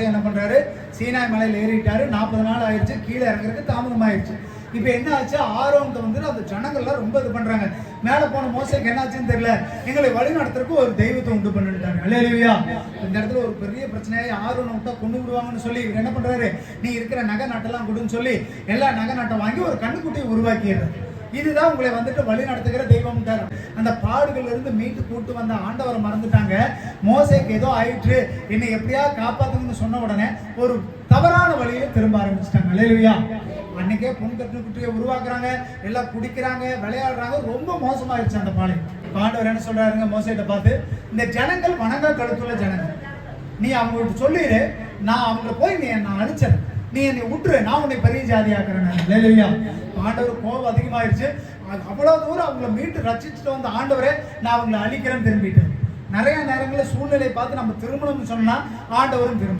மோசை என்ன பண்றாரு? சீனாய் மலையில் ஏறிட்டாரு. நாற்பது நாள் ஆயிடுச்சு. கீழே இறங்குறதுக்கு தாமதம் ஆயிடுச்சு இப்போ என்ன ஆச்சு? ஆரோங்க வந்து அந்த ஜனங்கள்லாம் ரொம்ப இது பண்றாங்க. மேலே போன மோசைக்கு என்ன ஆச்சுன்னு தெரியல. எங்களை வழி நடத்துறதுக்கு ஒரு தெய்வத்தை உண்டு பண்ணிட்டாங்க. இல்லையா இந்த இடத்துல ஒரு பெரிய பிரச்சனையாக ஆர்வம் விட்டா கொண்டு விடுவாங்கன்னு சொல்லி இவர் என்ன பண்றாரு? நீ இருக்கிற நகை நாட்டெல்லாம் கொடுன்னு சொல்லி எல்லா நகை நாட்டை வாங்கி ஒரு கண்ணுக்குட்டியை உருவாக்கிடுறாரு. இதுதான் உங்களை வந்துட்டு வழி நடத்துகிற தெய்வம் அந்த பாடுகள்ல இருந்து மீட்டு கூட்டு வந்த ஆண்டவரை மறந்துட்டாங்க. மோசைக்கு ஏதோ ஆயிற்று. என்னை எப்படியா காப்பாத்துங்கன்னு சொன்ன உடனே ஒரு தவறான வழியில திரும்ப ஆரம்பிச்சிட்டாங்க. இல்லையா அன்னைக்கே பொன் கட்டு குட்டியை உருவாக்குறாங்க. எல்லாம் குடிக்கிறாங்க விளையாடுறாங்க. ரொம்ப மோசமாயிருச்சு அந்த பாலை பாண்டவர் என்ன சொல்றாருங்க? மோசையிட்ட பார்த்து இந்த ஜனங்கள் வணங்க கழுத்துள்ள ஜனங்கள். நீ அவங்கள்ட்ட சொல்லிடு நான் அவங்கள போய் நீ நான் அழிச்சேன் நீ என்னை விட்டுரு நான் உன்னை பெரிய ஜாதியாக்குறேன் இல்லையா ஆண்டவர் கோபம் அதிகமாயிருச்சு. அது அவ்வளோ தூரம் அவங்கள மீட்டு ரசிச்சுட்டு வந்த ஆண்டவரே நான் அவங்களை அழிக்கிறேன்னு திரும்பிட்டேன். நிறைய நேரங்களில் சூழ்நிலையை பார்த்து நம்ம திரும்பணும்னு சொன்னால் ஆண்டவரும் திரும்ப